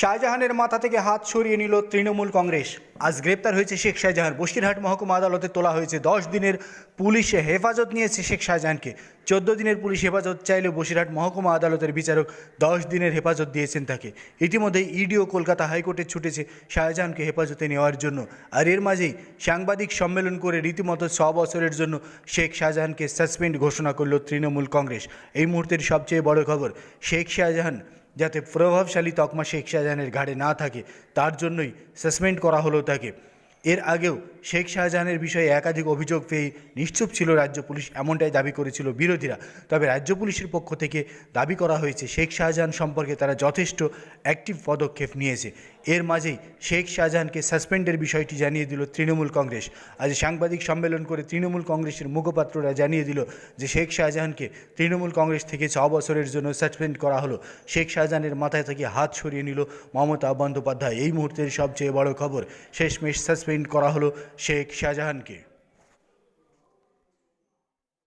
শাহজাহানের মাথা থেকে হাত সরিয়ে নিল তৃণমূল কংগ্রেস। আজ গ্রেপ্তার হয়েছে শেখ শাহজাহান। বসিরহাট মহকুমা আদালতে তোলা হয়েছে দশ দিনের পুলিশে হেফাজত নিয়েছে শেখ শাহজাহানকে। চোদ্দ দিনের পুলিশ হেফাজত চাইলেও বসিরহাট মহকুমা আদালতের বিচারক দশ দিনের হেফাজত দিয়েছেন তাকে। ইতিমধ্যে ইডিও কলকাতা হাইকোর্টে ছুটেছে শাহজাহানকে হেফাজতে নেওয়ার জন্য। আর এর মাঝেই সাংবাদিক সম্মেলন করে রীতিমতো ছ বছরের জন্য শেখ শাহজাহানকে সাসপেন্ড ঘোষণা করল তৃণমূল কংগ্রেস। এই মুহূর্তের সবচেয়ে বড় খবর, শেখ শাহজাহান যাতে প্রভাবশালী তকমা শেখ শাহজাহানের ঘাড়ে না থাকে, তার জন্যই সাসপেন্ড করা হলো তাকে। এর আগেও শেখ শাহজাহানের বিষয়ে একাধিক অভিযোগ পেয়ে নিশ্চুপ ছিল রাজ্য পুলিশ, এমনটাই দাবি করেছিল বিরোধীরা। তবে রাজ্য পুলিশের পক্ষ থেকে দাবি করা হয়েছে, শেখ শাহজাহান সম্পর্কে তারা যথেষ্ট অ্যাক্টিভ পদক্ষেপ নিয়েছে। এর মাঝেই শেখ শাহজাহানকে সাসপেন্ডের বিষয়টি জানিয়ে দিল তৃণমূল কংগ্রেস। আজ সাংবাদিক সম্মেলন করে তৃণমূল কংগ্রেসের মুখপাত্ররা জানিয়ে দিল যে শেখ শাহজাহানকে তৃণমূল কংগ্রেস থেকে ছ বছরের জন্য সাসপেন্ড করা হলো। শেখ শাহজাহানের মাথায় থেকে হাত সরিয়ে নিল মমতা বন্দ্যোপাধ্যায়। এই মুহূর্তের সবচেয়ে বড় খবর, শেষমেশ সাসপেন্ড করা হলো শেখ শাহজাহানকে